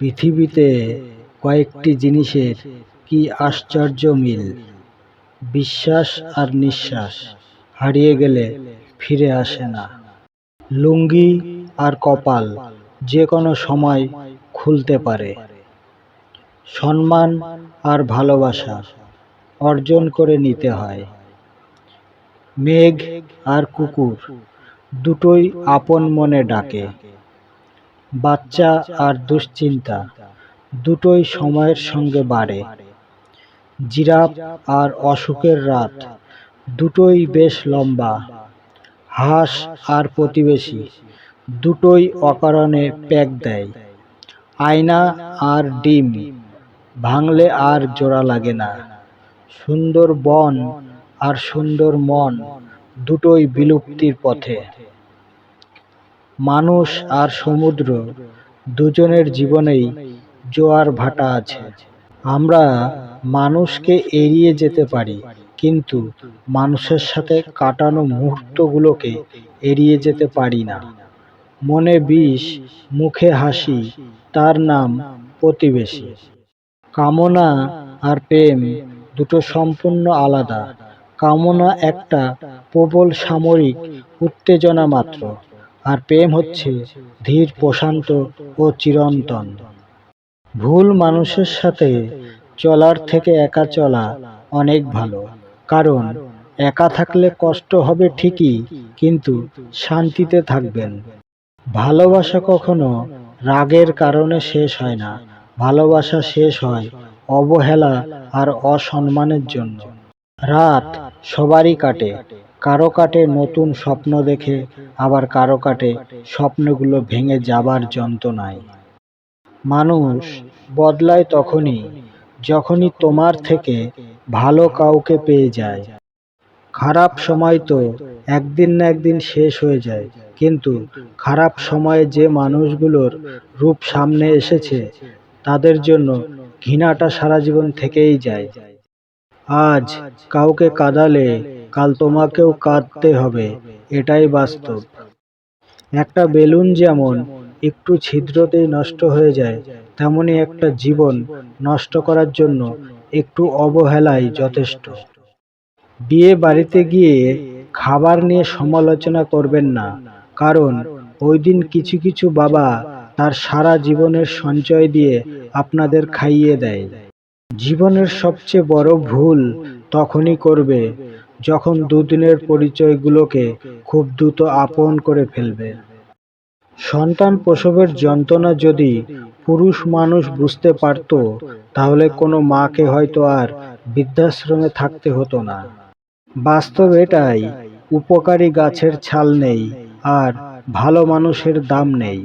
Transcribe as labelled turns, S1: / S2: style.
S1: পৃথিবীতে কয়েকটি জিনিসের কি আশ্চর্য মিল? বিশ্বাস আর নিঃশ্বাস হারিয়ে গেলে ফিরে আসে না। লুঙ্গি আর কপাল যে কোনো সময় খুলতে পারে। সম্মান আর ভালোবাসা অর্জন করে নিতে হয়। মেঘ আর কুকুর দুটোই আপন মনে ডাকে। বাচ্চা আর দুশ্চিন্তা দুটোই সময়ের সঙ্গে বাড়ে। জিরাফ আর অসুখের রাত দুটোই বেশ লম্বা। হাঁস আর প্রতিবেশী দুটোই অকারণে প্যাক দেয়। আয়না আর ডিম ভাঙলে আর জোড়া লাগে না। সুন্দর বন আর সুন্দর মন দুটোই বিলুপ্তির পথে। মানুষ আর সমুদ্র দুজনের জীবনেই জোয়ার ভাটা আছে। আমরা মানুষকে এড়িয়ে যেতে পারি, কিন্তু মানুষের সাথে কাটানো মুহূর্তগুলোকে এড়িয়ে যেতে পারি না। মনে বিষ, মুখে হাসি, তার নাম প্রতিবেশী। কামনা আর প্রেম দুটো সম্পূর্ণ আলাদা। কামনা একটা প্রবল সামরিক উত্তেজনা মাত্র। আর প্রেম হচ্ছে ধীর, প্রশান্ত ও চিরন্তন। ভুল মানুষের সাথে চলার থেকে একা চলা অনেক ভালো। কারণ একা থাকলে কষ্ট হবে ঠিকই, কিন্তু শান্তিতে থাকবেন। ভালোবাসা কখনো রাগের কারণে শেষ হয় না। ভালোবাসা শেষ হয় অবহেলা আর অসম্মানের জন্য। রাত সবারই কাটে। কারও কাটে নতুন স্বপ্ন দেখে, আবার কারও কাটে স্বপ্নগুলো ভেঙে যাবার যন্ত্রণায়। মানুষ বদলায় তখনই, যখনই তোমার থেকে ভালো কাউকে পেয়ে যায়। খারাপ সময় তো একদিন না একদিন শেষ হয়ে যায়, কিন্তু খারাপ সময়ে যে মানুষগুলোর রূপ সামনে এসেছে, তাদের জন্য ঘৃণাটা সারা জীবন থেকেই যায়। আজ কাউকে কাঁদালে কাল তোমাকেও কাঁদতে হবে, এটাই বাস্তব। একটা বেলুন যেমন একটু ছিদ্রতেই নষ্ট হয়ে যায়, তেমনি একটা জীবন নষ্ট করার জন্য একটু অবহেলাই যথেষ্ট। বিয়ে বাড়িতে গিয়ে খাবার নিয়ে সমালোচনা করবেন না, কারণ ওই দিন কিছু কিছু বাবা তার সারা জীবনের সঞ্চয় দিয়ে আপনাদের খাইয়ে দেয়। জীবনের সবচেয়ে বড় ভুল তখনই করবে যখন দুদিনের পরিচয়গুলোকে খুব দ্রুত আপন করে ফেলবে। সন্তান প্রসবের যন্ত্রণা যদি পুরুষ মানুষ বুঝতে পারত, তাহলে কোনো মাকে হয়তো আর বৃদ্ধাশ্রমে থাকতে হতো না। বাস্তব এটাই, উপকারী গাছের ছাল নেই আর ভালো মানুষের দাম নেই।